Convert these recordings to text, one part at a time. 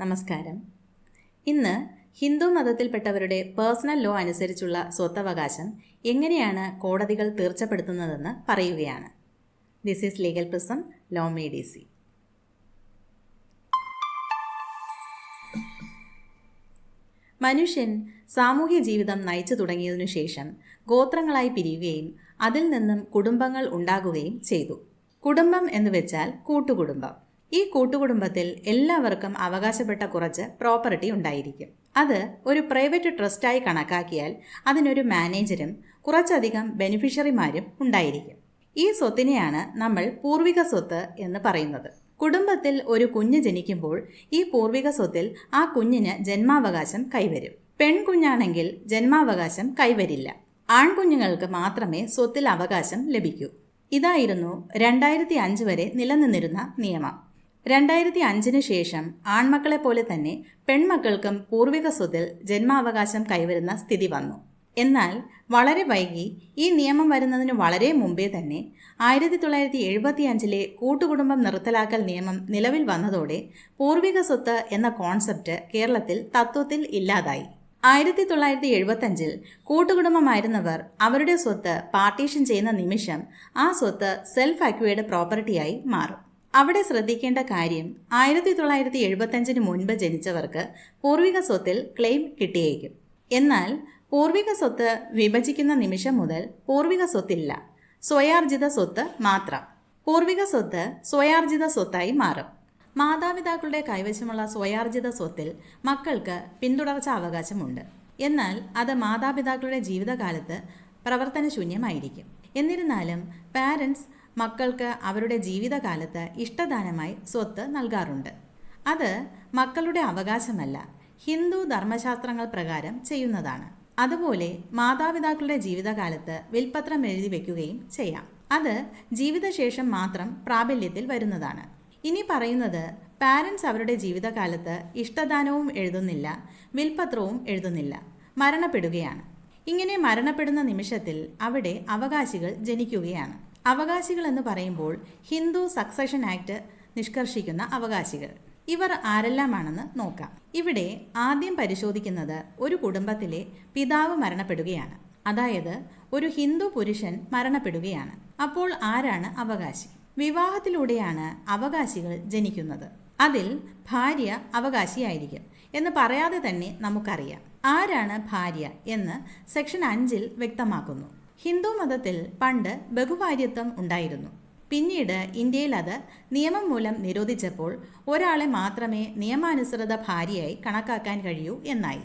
നമസ്കാരം. ഇന്ന് Hindu മതത്തിൽപ്പെട്ടവരുടെ personal law അനുസരിച്ചുള്ള സ്വത്തവകാശം എങ്ങനെയാണ് കോടതികൾ തീർച്ചപ്പെടുത്തുന്നതെന്ന് പറയുകയാണ്. This is legal prism law made easy മനുഷ്യൻ സാമൂഹ്യ ജീവിതം നയിച്ചു തുടങ്ങിയതിനു ശേഷം ഗോത്രങ്ങളായി പിരിയുകയും അതിൽ നിന്നും കുടുംബങ്ങൾ ഉണ്ടാകുകയും ചെയ്തു. കുടുംബം എന്ന് വെച്ചാൽ കൂട്ടുകുടുംബം. ഈ കൂട്ടുകുടുംബത്തിൽ എല്ലാവർക്കും അവകാശപ്പെട്ട കുറച്ച് പ്രോപ്പർട്ടി ഉണ്ടായിരിക്കും. അത് ഒരു പ്രൈവറ്റ് ട്രസ്റ്റായി കണക്കാക്കിയാൽ അതിനൊരു മാനേജരും കുറച്ചധികം ബെനിഫിഷ്യറിമാരും ഉണ്ടായിരിക്കും. ഈ സ്വത്തിനെയാണ് നമ്മൾ പൂർവിക സ്വത്ത് എന്ന് പറയുന്നത്. കുടുംബത്തിൽ ഒരു കുഞ്ഞ് ജനിക്കുമ്പോൾ ഈ പൂർവിക സ്വത്തിൽ ആ കുഞ്ഞിന് ജന്മാവകാശം കൈവരും. പെൺകുഞ്ഞാണെങ്കിൽ ജന്മാവകാശം കൈവരില്ല. ആൺകുഞ്ഞുങ്ങൾക്ക് മാത്രമേ സ്വത്തിൽ അവകാശം ലഭിക്കൂ. ഇതായിരുന്നു രണ്ടായിരത്തി അഞ്ച് വരെ നിലനിന്നിരുന്ന നിയമം. രണ്ടായിരത്തി അഞ്ചിന് ശേഷം ആൺമക്കളെ പോലെ തന്നെ പെൺമക്കൾക്കും പൂർവിക സ്വത്തിൽ ജന്മാവകാശം കൈവരുന്ന സ്ഥിതി വന്നു. എന്നാൽ വളരെ വൈകി ഈ നിയമം വരുന്നതിന് വളരെ മുമ്പേ തന്നെ ആയിരത്തി തൊള്ളായിരത്തി എഴുപത്തി അഞ്ചിലെ കൂട്ടുകുടുംബം നിർത്തലാക്കൽ നിയമം നിലവിൽ വന്നതോടെ പൂർവിക സ്വത്ത് എന്ന കോൺസെപ്റ്റ് കേരളത്തിൽ തത്വത്തിൽ ഇല്ലാതായി. ആയിരത്തി തൊള്ളായിരത്തി എഴുപത്തഞ്ചിൽ കൂട്ടുകുടുംബമായിരുന്നവർ അവരുടെ സ്വത്ത് പാർട്ടീഷൻ ചെയ്യുന്ന നിമിഷം ആ സ്വത്ത് സെൽഫ് അക്വേഡ് പ്രോപ്പർട്ടിയായി മാറും. അവിടെ ശ്രദ്ധിക്കേണ്ട കാര്യം ആയിരത്തി തൊള്ളായിരത്തി എഴുപത്തഞ്ചിന് മുൻപ് ജനിച്ചവർക്ക് പൂർവിക സ്വത്തിൽ ക്ലെയിം കിട്ടിയേക്കും. എന്നാൽ പൂർവിക സ്വത്ത് വിഭജിക്കുന്ന നിമിഷം മുതൽ പൂർവിക സ്വത്തില്ല. സ്വയാർജിത സ്വത്ത് മാത്രം. പൂർവിക സ്വത്ത് സ്വയാർജിത സ്വത്തായി മാറും. മാതാപിതാക്കളുടെ കൈവശമുള്ള സ്വയാർജിത സ്വത്തിൽ മക്കൾക്ക് പിന്തുടർച്ച അവകാശമുണ്ട്. എന്നാൽ അത് മാതാപിതാക്കളുടെ ജീവിതകാലത്ത് പ്രവർത്തനശൂന്യമായിരിക്കും. എന്നിരുന്നാലും പാരൻസ് മക്കൾക്ക് അവരുടെ ജീവിതകാലത്ത് ഇഷ്ടദാനമായി സ്വത്ത് നൽകാറുണ്ട്. അത് മക്കളുടെ അവകാശമല്ല ഹിന്ദു ധർമ്മശാസ്ത്രങ്ങൾ പ്രകാരം ചെയ്യുന്നതാണ്. അതുപോലെ മാതാപിതാക്കളുടെ ജീവിതകാലത്ത് വിൽപത്രം എഴുതി വെക്കുകയും ചെയ്യാം. അത് ജീവിതശേഷം മാത്രം പ്രാബല്യത്തിൽ വരുന്നതാണ്. ഇനി പറയുന്നത് പാരൻസ് അവരുടെ ജീവിതകാലത്ത് ഇഷ്ടദാനവും എഴുതുന്നില്ല വിൽപത്രവും എഴുതുന്നില്ല മരണപ്പെടുകയാണ്. ഇങ്ങനെ മരണപ്പെടുന്ന നിമിഷത്തിൽ അവിടെ അവകാശികൾ ജനിക്കുകയാണ്. അവകാശികൾ എന്ന് പറയുമ്പോൾ ഹിന്ദു സക്സഷൻ ആക്ട് നിഷ്കർഷിക്കുന്ന അവകാശികൾ. ഇവർ ആരെല്ലാമാണെന്ന് നോക്കാം. ഇവിടെ ആദ്യം പരിശോധിക്കുന്നത് ഒരു കുടുംബത്തിലെ പിതാവ് മരണപ്പെടുകയാണ്. അതായത് ഒരു ഹിന്ദു പുരുഷൻ മരണപ്പെടുകയാണ്. അപ്പോൾ ആരാണ് അവകാശി? വിവാഹത്തിലൂടെയാണ് അവകാശികൾ ജനിക്കുന്നത്. അതിൽ ഭാര്യ അവകാശിയായിരിക്കും എന്ന് പറയാതെ തന്നെ നമുക്കറിയാം. ആരാണ് ഭാര്യ എന്ന് സെക്ഷൻ അഞ്ചിൽ വ്യക്തമാക്കുന്നു. ഹിന്ദു മതത്തിൽ പണ്ട് ബഹുഭാര്യത്വം ഉണ്ടായിരുന്നു. പിന്നീട് ഇന്ത്യയിൽ അത് നിയമം മൂലം നിരോധിച്ചപ്പോൾ ഒരാളെ മാത്രമേ നിയമാനുസൃത ഭാര്യയായി കണക്കാക്കാൻ കഴിയൂ എന്നായി.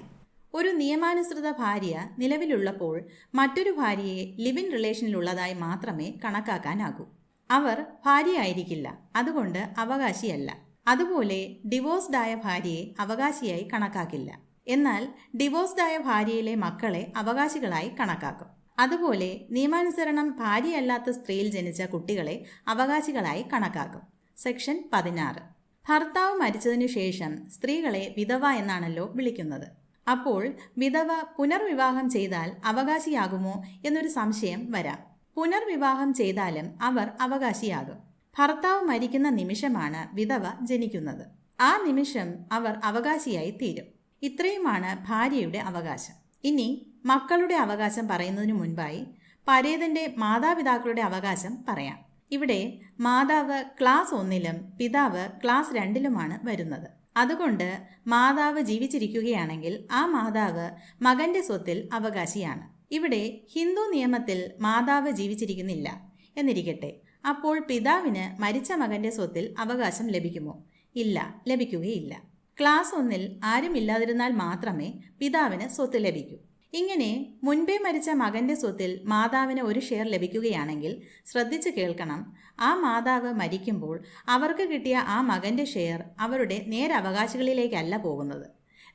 ഒരു നിയമാനുസൃത ഭാര്യ നിലവിലുള്ളപ്പോൾ മറ്റൊരു ഭാര്യയെ ലിവിൻ റിലേഷനിലുള്ളതായി മാത്രമേ കണക്കാക്കാനാകൂ. അവർ ഭാര്യയായിരിക്കില്ല അതുകൊണ്ട് അവകാശിയല്ല. അതുപോലെ ഡിവോഴ്സ്ഡായ ഭാര്യയെ അവകാശിയായി കണക്കാക്കില്ല. എന്നാൽ ഡിവോഴ്സ്ഡായ ഭാര്യയിലെ മക്കളെ അവകാശികളായി കണക്കാക്കും. അതുപോലെ നിയമാനുസരണം ഭാര്യയല്ലാത്ത സ്ത്രീയിൽ ജനിച്ച കുട്ടികളെ അവകാശികളായി കണക്കാക്കും. സെക്ഷൻ പതിനാറ്. ഭർത്താവ് മരിച്ചതിനു ശേഷം സ്ത്രീകളെ വിധവ എന്നാണല്ലോ വിളിക്കുന്നത്. അപ്പോൾ വിധവ പുനർവിവാഹം ചെയ്താൽ അവകാശിയാകുമോ എന്നൊരു സംശയം വരാം. പുനർവിവാഹം ചെയ്താലും അവർ അവകാശിയാകും. ഭർത്താവ് മരിക്കുന്ന നിമിഷമാണ് വിധവ ജനിക്കുന്നത്. ആ നിമിഷം അവർ അവകാശിയായി തീരും. ഇത്രയുമാണ് ഭാര്യയുടെ അവകാശം. ഇനി മക്കളുടെ അവകാശം പറയുന്നതിനു മുൻപായി പരേതന്റെ മാതാപിതാക്കളുടെ അവകാശം പറയാം. ഇവിടെ മാതാവ് ക്ലാസ് ഒന്നിലും പിതാവ് ക്ലാസ് രണ്ടിലുമാണ് വരുന്നത്. അതുകൊണ്ട് മാതാവ് ജീവിച്ചിരിക്കുകയാണെങ്കിൽ ആ മാതാവ് മകന്റെ സ്വത്തിൽ അവകാശിയാണ്. ഇവിടെ ഹിന്ദു നിയമത്തിൽ മാതാവ് ജീവിച്ചിരിക്കുന്നില്ല എന്നിരിക്കട്ടെ അപ്പോൾ പിതാവിന് മരിച്ച മകന്റെ സ്വത്തിൽ അവകാശം ലഭിക്കുമോ? ഇല്ല ലഭിക്കുകയില്ല. ക്ലാസ് ഒന്നിൽ ആരുമില്ലാതിരുന്നാൽ മാത്രമേ പിതാവിന് സ്വത്ത് ലഭിക്കൂ. ഇങ്ങനെ മുൻപേ മരിച്ച മകന്റെ സ്വത്തിൽ മാതാവിന് ഒരു ഷെയർ ലഭിക്കുകയാണെങ്കിൽ ശ്രദ്ധിച്ചു കേൾക്കണം. ആ മാതാവ് മരിക്കുമ്പോൾ അവർക്ക് കിട്ടിയ ആ മകന്റെ ഷെയർ അവരുടെ നേരവകാശികളിലേക്കല്ല പോകുന്നത്.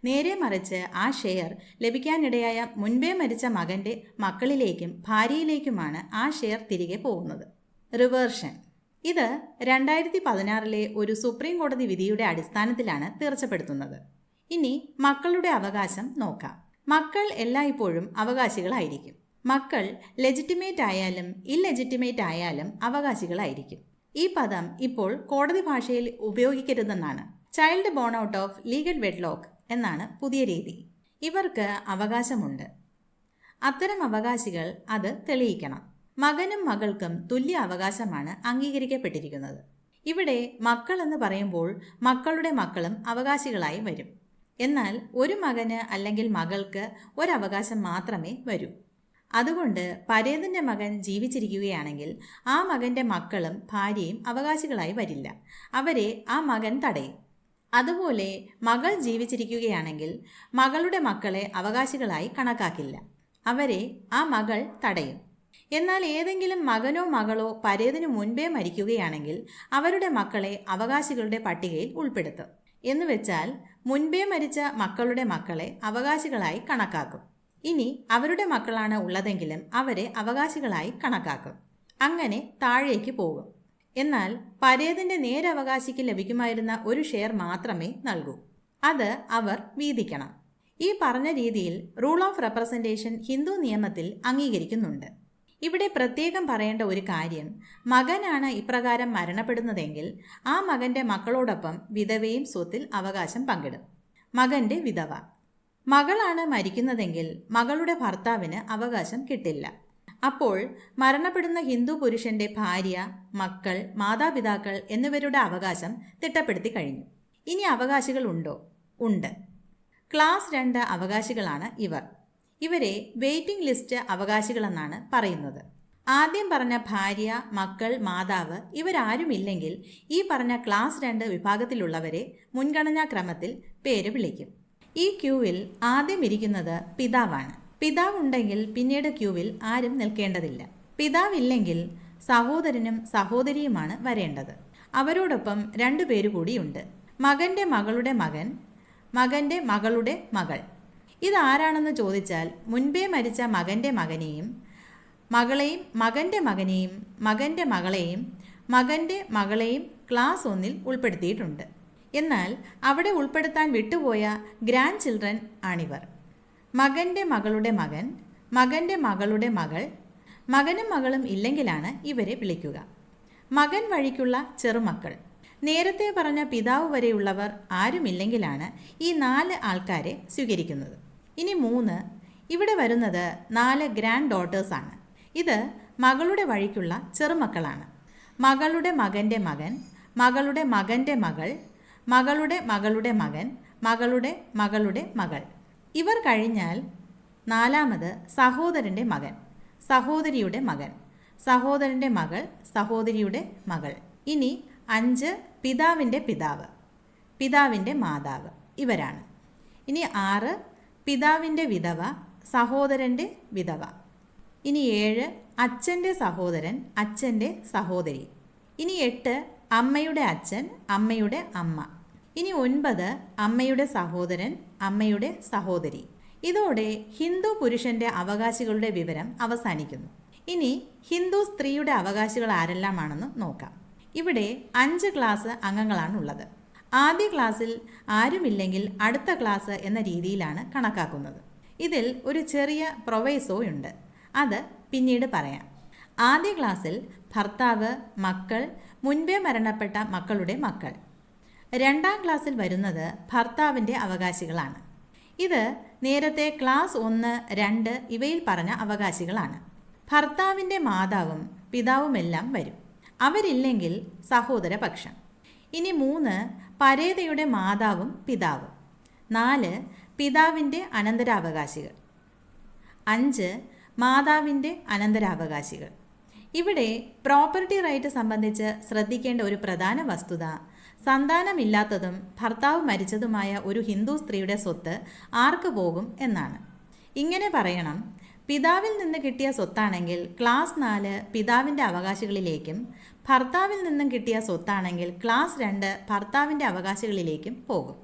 നേരെ മറിച്ച് ആ ഷെയർ ലഭിക്കാനിടയായ മുൻപേ മരിച്ച മകന്റെ മക്കളിലേക്കും ഭാര്യയിലേക്കുമാണ് ആ ഷെയർ തിരികെ പോകുന്നത്. റിവേർഷൻ. ഇത് രണ്ടായിരത്തി പതിനാറിലെ ഒരു സുപ്രീം കോടതി വിധിയുടെ അടിസ്ഥാനത്തിലാണ് തീർച്ചപ്പെടുത്തുന്നത്. ഇനി മക്കളുടെ അവകാശം നോക്കാം. മക്കൾ എല്ലായ്പ്പോഴും അവകാശികളായിരിക്കും. മക്കൾ ലെജിറ്റിമേറ്റ് ആയാലും ഇല്ലെജിറ്റിമേറ്റ് ആയാലും അവകാശികളായിരിക്കും. ഈ പദം ഇപ്പോൾ കോടതി ഭാഷയിൽ ഉപയോഗിക്കരുതെന്നാണ്. Child born out of legal wedlock എന്നാണ് പുതിയ രീതി. ഇവർക്ക് അവകാശമുണ്ട്. അത്തരം അവകാശികൾ അത് തെളിയിക്കണം. മകനും മകൾക്കും തുല്യ അവകാശമാണ് അംഗീകരിക്കപ്പെട്ടിരിക്കുന്നത്. ഇവിടെ മക്കൾ എന്ന് പറയുമ്പോൾ മക്കളുടെ മക്കളും അവകാശികളായി വരും. എന്നാൽ ഒരു മകന് അല്ലെങ്കിൽ മകൾക്ക് ഒരവകാശം മാത്രമേ വരൂ. അതുകൊണ്ട് പരേതന്റെ മകൻ ജീവിച്ചിരിക്കുകയാണെങ്കിൽ ആ മകന്റെ മക്കളും ഭാര്യയും അവകാശികളായി വരില്ല. അവരെ ആ മകൻ തടയും. അതുപോലെ മകൾ ജീവിച്ചിരിക്കുകയാണെങ്കിൽ മകളുടെ മക്കളെ അവകാശികളായി കണക്കാക്കില്ല. അവരെ ആ മകൾ തടയും. എന്നാൽ ഏതെങ്കിലും മകനോ മകളോ പരേതിനു മുൻപേ മരിക്കുകയാണെങ്കിൽ അവരുടെ മക്കളെ അവകാശികളുടെ പട്ടികയിൽ ഉൾപ്പെടുത്തും. എന്നുവെച്ചാൽ മുൻപേ മരിച്ച മക്കളുടെ മക്കളെ അവകാശികളായി കണക്കാക്കും. ഇനി അവരുടെ മക്കളാണ് ഉള്ളതെങ്കിലും അവരെ അവകാശികളായി കണക്കാക്കും. അങ്ങനെ താഴേക്ക് പോകും. എന്നാൽ പരേതിന്റെ നേരവകാശിക്ക് ലഭിക്കുമായിരുന്ന ഒരു ഷെയർ മാത്രമേ നൽകൂ. അത് അവർ വീതിക്കണം. ഈ പറഞ്ഞ രീതിയിൽ റൂൾ ഓഫ് റെപ്രസെന്റേഷൻ ഹിന്ദു നിയമത്തിൽ അംഗീകരിക്കുന്നുണ്ട്. ഇവിടെ പ്രത്യേകം പറയേണ്ട ഒരു കാര്യം. മകനാണ് ഇപ്രകാരം മരണപ്പെടുന്നതെങ്കിൽ ആ മകന്റെ മക്കളോടൊപ്പം വിധവയും സ്വത്തിൽ അവകാശം പങ്കിടും. മകന്റെ വിധവ. മകളാണ് മരിക്കുന്നതെങ്കിൽ മകളുടെ ഭർത്താവിന് അവകാശം കിട്ടില്ല. അപ്പോൾ മരണപ്പെടുന്ന ഹിന്ദു പുരുഷന്റെ ഭാര്യ മക്കൾ മാതാപിതാക്കൾ എന്നിവരുടെ അവകാശം തിട്ടപ്പെടുത്തി കഴിഞ്ഞു. ഇനി അവകാശികൾ ഉണ്ടോ? ഉണ്ട്. ക്ലാസ് രണ്ട് അവകാശികളാണ് ഇവർ. ഇവരെ വെയിറ്റിംഗ് ലിസ്റ്റ് അവകാശികളെന്നാണ് പറയുന്നത്. ആദ്യം പറഞ്ഞ ഭാര്യ മക്കൾ മാതാവ് ഇവരാരുമില്ലെങ്കിൽ ഈ പറഞ്ഞ ക്ലാസ് രണ്ട് വിഭാഗത്തിലുള്ളവരെ മുൻഗണനാ ക്രമത്തിൽ പേര് വിളിക്കും. ഈ ക്യൂവിൽ ആദ്യം ഇരിക്കുന്നത് പിതാവാണ്. പിതാവ് ഉണ്ടെങ്കിൽ പിന്നീട് ക്യൂവിൽ ആരും നിൽക്കേണ്ടതില്ല. പിതാവില്ലെങ്കിൽ സഹോദരനും സഹോദരിയുമാണ് വരേണ്ടത്. അവരോടൊപ്പം രണ്ടു പേര് കൂടിയുണ്ട് മകന്റെ മകളുടെ മകൻ മകന്റെ മകളുടെ മകൾ. ഇതാരാണെന്ന് ചോദിച്ചാൽ മുൻപേ മരിച്ച മകന്റെ മകനെയും മകളെയും മകന്റെ മകനെയും മകന്റെ മകളെയും മകന്റെ മകളെയും ക്ലാസ് ഒന്നിൽ ഉൾപ്പെടുത്തിയിട്ടുണ്ട്. എന്നാൽ അവിടെ ഉൾപ്പെടുത്താൻ വിട്ടുപോയ ഗ്രാൻഡ് ചിൽഡ്രൻ ആണിവർ. മകന്റെ മകളുടെ മകൻ മകന്റെ മകളുടെ മകൾ മകനും മകളും ഇല്ലെങ്കിലാണ് ഇവരെ വിളിക്കുക. മകൻ വഴിക്കുള്ള ചെറുമക്കൾ. നേരത്തെ പറഞ്ഞ പിതാവ് വരെയുള്ളവർ ആരുമില്ലെങ്കിലാണ് ഈ നാല് ആൾക്കാരെ സ്വീകരിക്കുന്നത്. ഇനി മൂന്ന്. ഇവിടെ വരുന്നത് നാല് ഗ്രാൻഡ് ഡോട്ടേഴ്സാണ് ഇത് മകളുടെ വഴിക്കുള്ള ചെറുമക്കളാണ്. മകളുടെ മകന്റെ മകൻ മകളുടെ മകന്റെ മകൾ മകളുടെ മകളുടെ മകൻ മകളുടെ മകളുടെ മകൾ. ഇവർ കഴിഞ്ഞാൽ നാലാമത് സഹോദരന്റെ മകൻ സഹോദരിയുടെ മകൻ സഹോദരന്റെ മകൾ സഹോദരിയുടെ മകൾ. ഇനി അഞ്ച് പിതാവിന്റെ പിതാവ് പിതാവിന്റെ മാതാവ് ഇവരാണ്. ഇനി ആറ് പിതാവിന്റെ വിധവ സഹോദരന്റെ വിധവ. ഇനി ഏഴ് അച്ഛന്റെ സഹോദരൻ അച്ഛന്റെ സഹോദരി. ഇനി എട്ട് അമ്മയുടെ അച്ഛൻ അമ്മയുടെ അമ്മ. ഇനി ഒൻപത് അമ്മയുടെ സഹോദരൻ അമ്മയുടെ സഹോദരി. ഇതോടെ ഹിന്ദു പുരുഷന്റെ അവകാശികളുടെ വിവരം അവസാനിക്കുന്നു. ഇനി ഹിന്ദു സ്ത്രീയുടെ അവകാശികൾ ആരെല്ലാമാണെന്ന് നോക്കാം. ഇവിടെ അഞ്ച് ക്ലാസ് അംഗങ്ങളാണുള്ളത്. ആദ്യ ക്ലാസ്സിൽ ആരുമില്ലെങ്കിൽ അടുത്ത ക്ലാസ് എന്ന രീതിയിലാണ് കണക്കാക്കുന്നത്. ഇതിൽ ഒരു ചെറിയ പ്രൊവൈസോ ഉണ്ട്. അത് പിന്നീട് പറയാം. ആദ്യ ക്ലാസ്സിൽ ഭർത്താവ് മക്കൾ മുൻപേ മരണപ്പെട്ട മക്കളുടെ മക്കൾ. രണ്ടാം ക്ലാസ്സിൽ വരുന്നത് ഭർത്താവിന്റെ അവകാശികളാണ്. ഇത് നേരത്തെ ക്ലാസ് ഒന്ന് രണ്ട് ഇവയിൽ പറഞ്ഞ അവകാശികളാണ്. ഭർത്താവിന്റെ മാതാവും പിതാവുമെല്ലാം വരും. അവരില്ലെങ്കിൽ സഹോദരപക്ഷം. ഇനി മൂന്ന് പരേതയുടെ മാതാവും പിതാവും. നാല് പിതാവിന്റെ അനന്തരാവകാശികൾ. അഞ്ച് മാതാവിന്റെ അനന്തരാവകാശികൾ. ഇവിടെ പ്രോപ്പർട്ടി റൈറ്റ് സംബന്ധിച്ച് ശ്രദ്ധിക്കേണ്ട ഒരു പ്രധാന വസ്തുത സന്താനമില്ലാത്തതും ഭർത്താവ് മരിച്ചതുമായ ഒരു ഹിന്ദു സ്ത്രീയുടെ സ്വത്ത് ആർക്ക് പോകും എന്നാണ്. ഇങ്ങനെ പറയണം പിതാവിൽ നിന്ന് കിട്ടിയ സ്വത്താണെങ്കിൽ ക്ലാസ് നാല് പിതാവിന്റെ അവകാശികളിലേക്കും ഭർത്താവിൽ നിന്നും കിട്ടിയ സ്വത്താണെങ്കിൽ ക്ലാസ് രണ്ട് ഭർത്താവിന്റെ അവകാശികളിലേക്കും പോകും.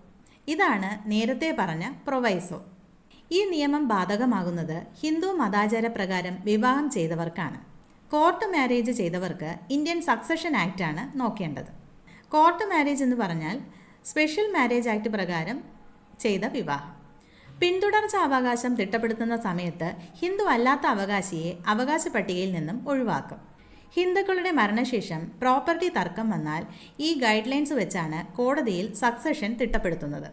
ഇതാണ് നേരത്തെ പറഞ്ഞ പ്രൊവൈസോ. ഈ നിയമം ബാധകമാകുന്നത് ഹിന്ദു മതാചാര പ്രകാരം വിവാഹം ചെയ്തവർക്കാണ്. കോർട്ട് മാരേജ് ചെയ്തവർക്ക് ഇന്ത്യൻ സക്സഷൻ ആക്റ്റാണ് നോക്കേണ്ടത്. കോർട്ട് മാരേജ് എന്ന് പറഞ്ഞാൽ സ്പെഷ്യൽ മാരേജ് ആക്ട് പ്രകാരം ചെയ്ത വിവാഹം. പിന്തുടർച്ച അവകാശം തിട്ടപ്പെടുത്തുന്ന സമയത്ത് ഹിന്ദു അല്ലാത്ത അവകാശിയെ അവകാശ പട്ടികയിൽ നിന്നും ഒഴിവാക്കും. ഹിന്ദുക്കളുടെ മരണശേഷം പ്രോപ്പർട്ടി തർക്കം വന്നാൽ ഈ ഗൈഡ് ലൈൻസ് വെച്ചാണ് കോടതിയിൽ സക്സഷൻ തിട്ടപ്പെടുത്തുന്നത്.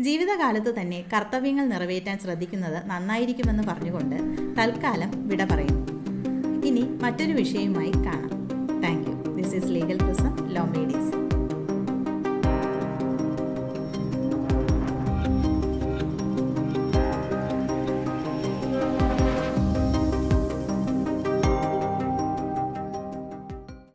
ജീവിതകാലത്ത് തന്നെ കർത്തവ്യങ്ങൾ നിറവേറ്റാൻ ശ്രദ്ധിക്കുന്നത് നന്നായിരിക്കുമെന്ന് പറഞ്ഞുകൊണ്ട് തൽക്കാലം വിട പറയുന്നു. ഇനി മറ്റൊരു വിഷയവുമായി കാണാം. Thank you. This is legal prism law media